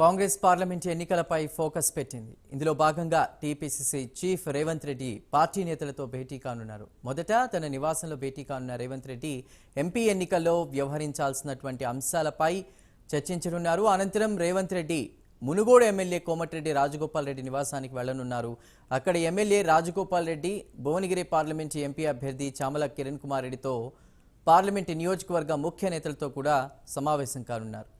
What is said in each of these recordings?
Congress parliament ఎన్నికలపై focus పెట్టింది. ఇందులో భాగంగా TPCC chief Revanth Reddy party నేతలతో భేటీ కానున్నారు. మొదట తన నివాసంలో భేటీ కానున్న రేవంత్ రెడ్డి ఎంపీ ఎన్నికల్లో వ్యవహరించాల్సినటువంటి అంశాలపై చర్చించనున్నారు. అనంతరం రేవంత్ రెడ్డి మునుగోడు ఎమ్మెల్యే కోమటిరెడ్డి రాజగోపాల్ రెడ్డి నివాసానికి వెళ్ళనున్నారు. అక్కడ MLA Rajagopal Reddy Bhuvanagiri parliament MP అభ్యర్థి చామల కిరణ్ కుమార్ రెడ్డితో పార్లమెంటు నియోజకవర్గ ముఖ్య నేతలతో కూడా సమావేశం కానున్నారు.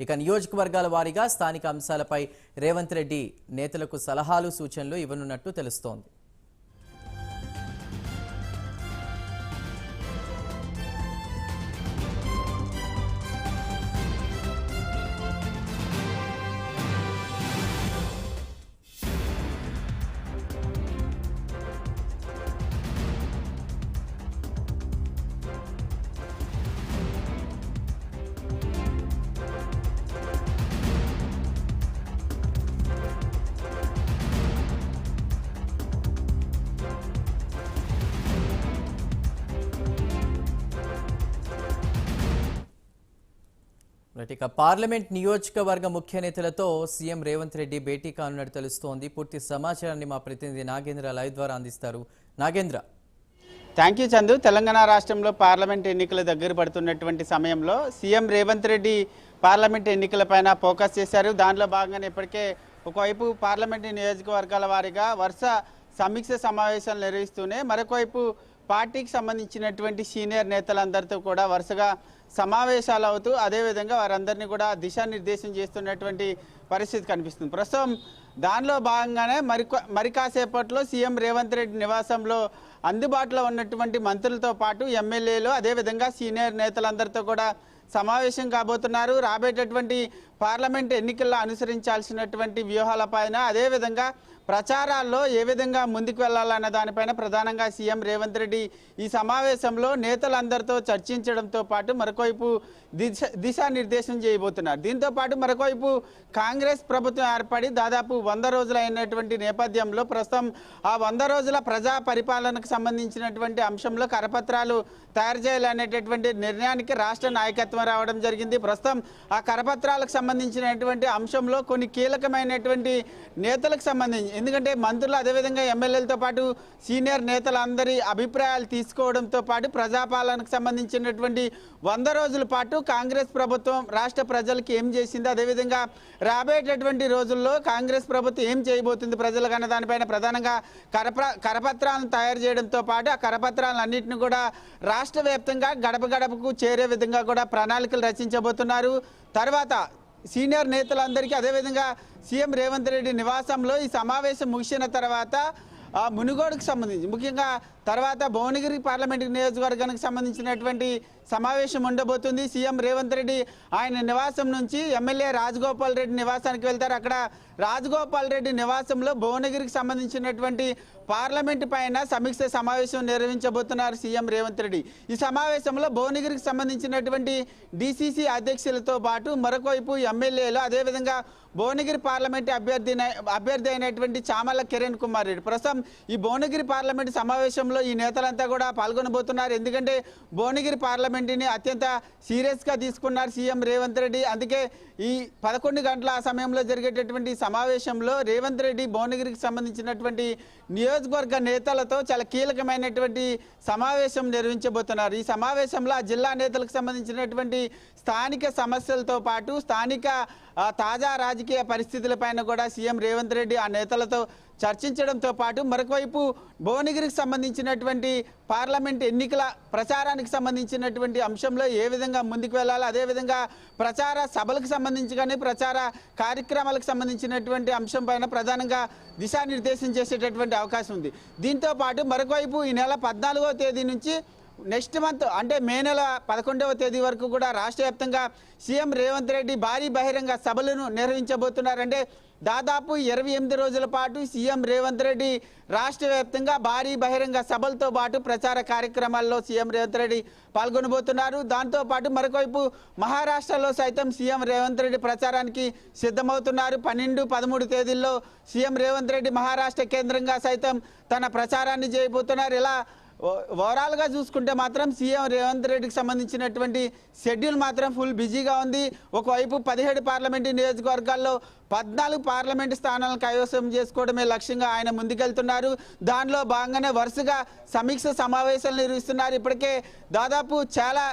ఇక నియోజకవర్గాల వారీగా స్థానిక అంశాలపై రేవంత్ రెడ్డి నేతలకు సలహాలు సూచనలు ఇవ్వనున్నట్టు తెలుస్తోంది. రైట్ ఇక పార్లమెంట్ నియోజకవర్గ ముఖ్య నేతలతో సీఎం రేవంత్ రెడ్డి భేటీ కానున్నట్టు తెలుస్తోంది. పూర్తి సమాచారాన్ని మా ప్రతినిధి నాగేంద్ర లైవ్ ద్వారా అందిస్తారు. నాగేంద్ర. థ్యాంక్ యూ చందు తెలంగాణ రాష్ట్రంలో పార్లమెంట్ ఎన్నికలు దగ్గర పడుతున్నటువంటి సమయంలో సీఎం రేవంత్ రెడ్డి పార్లమెంట్ ఎన్నికలపైన ఫోకస్ చేశారు. దానిలో భాగంగానే ఇప్పటికే ఒకవైపు పార్లమెంట్ నియోజకవర్గాల వారీగా వరుస సమీక్ష సమావేశాలు నిర్వహిస్తూనే మరొకవైపు పార్టీకి సంబంధించినటువంటి సీనియర్ నేతలందరితో కూడా వరుసగా సమావేశాలు అవుతూ అదేవిధంగా వారందరినీ కూడా దిశానిర్దేశం చేస్తున్నటువంటి పరిస్థితి కనిపిస్తుంది. ప్రస్తుతం దానిలో భాగంగానే మరి మరి కాసేపట్లో సీఎం రేవంత్ రెడ్డి నివాసంలో అందుబాటులో ఉన్నటువంటి మంత్రులతో పాటు ఎమ్మెల్యేలు అదేవిధంగా సీనియర్ నేతలందరితో కూడా సమావేశం కాబోతున్నారు. రాబోయేటటువంటి పార్లమెంట్ ఎన్నికల్లో అనుసరించాల్సినటువంటి వ్యూహాలపైన అదేవిధంగా ప్రచారాల్లో ఏ విధంగా ముందుకు వెళ్ళాలన్న దానిపైన ప్రధానంగా సీఎం రేవంత్ రెడ్డి ఈ సమావేశంలో నేతలందరితో చర్చించడంతో పాటు మరొకవైపు దిశ దిశానిర్దేశం చేయబోతున్నారు. దీంతో పాటు మరొకవైపు కాంగ్రెస్ ప్రభుత్వం ఏర్పడి దాదాపు వంద రోజులైనటువంటి నేపథ్యంలో ప్రస్తుతం ఆ వంద రోజుల ప్రజా పరిపాలనకు సంబంధించినటువంటి అంశంలో కరపత్రాలు తయారు చేయాలనేటటువంటి నిర్ణయానికి రాష్ట్ర నాయకత్వం రావడం జరిగింది. ప్రస్తుతం ఆ కరపత్రాలకు సంబంధించినటువంటి అంశంలో కొన్ని కీలకమైనటువంటి నేతలకు సంబంధించి ఎందుకంటే మంత్రులు అదేవిధంగా ఎమ్మెల్యేలతో పాటు సీనియర్ నేతలందరి అభిప్రాయాలు తీసుకోవడంతో పాటు ప్రజాపాలనకు సంబంధించినటువంటి వంద రోజుల పాటు కాంగ్రెస్ ప్రభుత్వం రాష్ట్ర ప్రజలకు ఏం చేసింది? అదేవిధంగా రాబోయేటటువంటి రోజుల్లో కాంగ్రెస్ ప్రభుత్వం ఏం చేయబోతుంది ప్రజలకు అన్న దానిపైన ప్రధానంగా కరప కరపత్రాలను తయారు చేయడంతో పాటు ఆ కరపత్రాలన్నింటిని కూడా రాష్ట్ర వ్యాప్తంగా గడప గడపకు చేరే విధంగా కూడా ప్రణాళికలు రచించబోతున్నారు. తర్వాత సీనియర్ నేతలందరికీ అదేవిధంగా సీఎం రేవంత్ రెడ్డి నివాసంలో ఈ సమావేశం ముగిసిన తర్వాత మునుగోడుకు సంబంధించి ముఖ్యంగా తర్వాత భువనగిరి పార్లమెంట్ నియోజకవర్గానికి సంబంధించినటువంటి సమావేశం ఉండబోతుంది. సీఎం రేవంత్ రెడ్డి ఆయన నివాసం నుంచి ఎమ్మెల్యే రాజగోపాల్ రెడ్డి నివాసానికి వెళ్తారు. అక్కడ రాజగోపాల్ రెడ్డి నివాసంలో భువనగిరికి సంబంధించినటువంటి పార్లమెంట్ పైన సమీక్ష సమావేశం నిర్వహించబోతున్నారు సీఎం రేవంత్ రెడ్డి. ఈ సమావేశంలో భువనగిరికి సంబంధించినటువంటి డిసిసి అధ్యక్షులతో పాటు మరొకవైపు ఎమ్మెల్యేలు అదేవిధంగా భువనగిరి పార్లమెంట్ అభ్యర్థి అభ్యర్థి అయినటువంటి చామల కిరణ్ కుమార్ రెడ్డి ప్రస్తుతం ఈ భువనగిరి పార్లమెంట్ సమావేశంలో ఈ నేతలంతా కూడా పాల్గొనబోతున్నారు. ఎందుకంటే భువనగిరి పార్లమెంటుని అత్యంత సీరియస్గా తీసుకున్నారు సీఎం రేవంత్ రెడ్డి. అందుకే ఈ పదకొండు గంటల ఆ సమయంలో జరిగేటటువంటి సమావేశంలో రేవంత్ రెడ్డి భువనగిరికి సంబంధించినటువంటి నియోజకవర్గ నేతలతో చాలా కీలకమైనటువంటి సమావేశం నిర్వహించబోతున్నారు. ఈ సమావేశంలో ఆ జిల్లా నేతలకు సంబంధించినటువంటి స్థానిక సమస్యలతో పాటు స్థానిక తాజా రాజకీయ పరిస్థితులపైన కూడా సీఎం రేవంత్ రెడ్డి ఆ నేతలతో చర్చించడంతో పాటు మరొకవైపు భువనగిరికి సంబంధించినటువంటి పార్లమెంట్ ఎన్నికల ప్రచారానికి సంబంధించినటువంటి అంశంలో ఏ విధంగా ముందుకు వెళ్ళాలి అదేవిధంగా ప్రచార సభలకు సంబంధించి కానీ ప్రచార కార్యక్రమాలకు సంబంధించినటువంటి అంశం పైన ప్రధానంగా దిశానిర్దేశం చేసేటటువంటి అవకాశం ఉంది. దీంతో పాటు మరొకవైపు ఈ నెల పద్నాలుగో తేదీ నుంచి నెక్స్ట్ మంత్ అంటే మే నెల పదకొండవ తేదీ వరకు కూడా రాష్ట్ర వ్యాప్తంగా సీఎం రేవంత్ రెడ్డి భారీ బహిరంగ సభలను నిర్వహించబోతున్నారంటే దాదాపు ఇరవై ఎనిమిది రోజుల పాటు సీఎం రేవంత్ రెడ్డి రాష్ట్ర వ్యాప్తంగా భారీ బహిరంగ సభలతో పాటు ప్రచార కార్యక్రమాల్లో సీఎం రేవంత్ రెడ్డి పాల్గొనబోతున్నారు. దాంతోపాటు మరొకవైపు మహారాష్ట్రలో సైతం సీఎం రేవంత్ రెడ్డి ప్రచారానికి సిద్ధమవుతున్నారు. పన్నెండు పదమూడు తేదీల్లో సీఎం రేవంత్ రెడ్డి మహారాష్ట్ర కేంద్రంగా సైతం తన ప్రచారాన్ని చేయబోతున్నారు. ఇలా ఓవరాల్గా చూసుకుంటే మాత్రం సీఎం రేవంత్ రెడ్డికి సంబంధించినటువంటి షెడ్యూల్ మాత్రం ఫుల్ బిజీగా ఉంది. ఒకవైపు పదిహేడు పార్లమెంటు నియోజకవర్గాల్లో పద్నాలుగు పార్లమెంటు స్థానాలను కైవసం చేసుకోవడమే లక్ష్యంగా ఆయన ముందుకెళ్తున్నారు. దానిలో భాగంగానే వరుసగా సమీక్ష సమావేశాలు నిర్వహిస్తున్నారు. ఇప్పటికే దాదాపు చాలా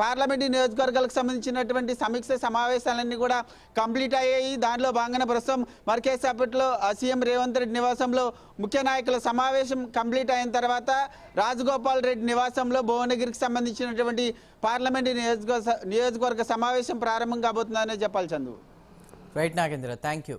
పార్లమెంటు నియోజకవర్గాలకు సంబంధించినటువంటి సమీక్ష సమావేశాలన్నీ కూడా కంప్లీట్ అయ్యాయి. దానిలో భాగంగానే ప్రస్తుతం మరికేసేపట్లో ఆ, సీఎం రేవంత్ రెడ్డి నివాసంలో ముఖ్య నాయకుల సమావేశం కంప్లీట్ అయిన తర్వాత రాజగోపాల్ రెడ్డి నివాసంలో భువనగిరికి సంబంధించినటువంటి పార్లమెంటు నియోజకవర్గ నియోజకవర్గ సమావేశం ప్రారంభం కాబోతుందనే చెప్పాలి Chandu. Right Nagendra. Thank you